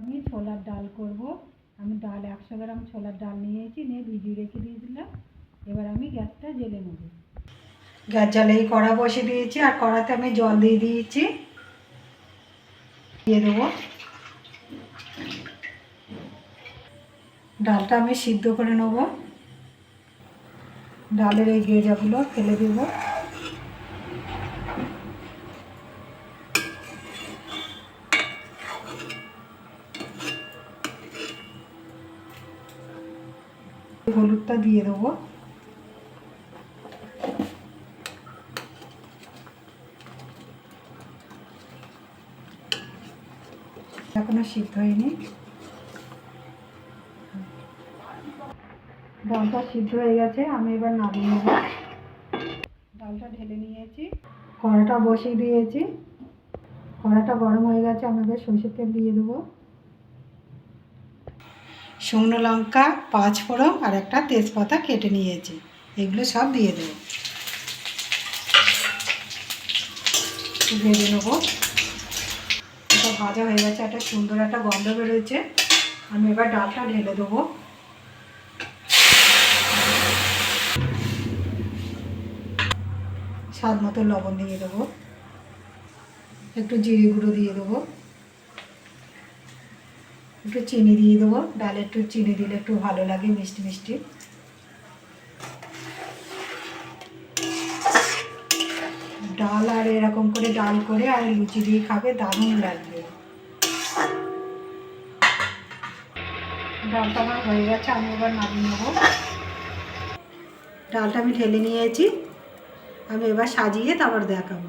আমি ছোলার ডাল করব। আমি ডাল একশো গ্রাম ছোলার ডাল নিয়েছি, নিয়ে ভিজিয়ে রেখে দিয়েছিলাম। এবার আমি গ্যাসটা জেলে নেব। গ্যাস জ্বালিয়ে কড়া বসে দিয়েছি, আর কড়াতে আমি জল দিয়ে দিয়েছি। দিয়ে দেবো। ডালটা আমি সিদ্ধ করে নেব। ডালের এই গেজাগুলো ফেলে দেব। হলুদটা দিয়ে দেবো। এখনও সিদ্ধ হয়নি। ডালটা সিদ্ধ হয়ে গেছে, আমি এবার নামিয়ে নেব। ডালটা ঢেলে নিয়েছি। কড়াটা বসিয়ে দিয়েছি। কড়াটা গরম হয়ে গেছে, আমি এবার সরষের তেল দিয়ে দেবো। শুকনো লঙ্কা, পাঁচ ফোড়ন আর একটা তেজপাতা কেটে নিয়েছি। এগুলো সব দিয়ে দেবো। ভেজে নেব। এটা ভাজা হয়ে গেছে, একটা সুন্দর একটা গন্ধ বেরোচ্ছে। আমি এবার ডালটা ঢেলে দেবো। স্বাদ মতো লবণ দিয়ে দেবো। একটু জিরে গুঁড়ো দিয়ে দেবো। একটু চিনি দিয়ে দেবো। ডালে একটু চিনি দিলে একটু ভালো লাগে, মিষ্টি মিষ্টি। ডাল আর এরকম করে ডাল করে আর লুচি দিয়ে খাবে, দারুণ লাগবে। ডালটা আমার হয়ে গেছে, আমি এবার নামিয়ে নেব। ডালটা আমি ঢেলে নিয়েছি, আমি এবার সাজিয়ে তারপর দেখাবো।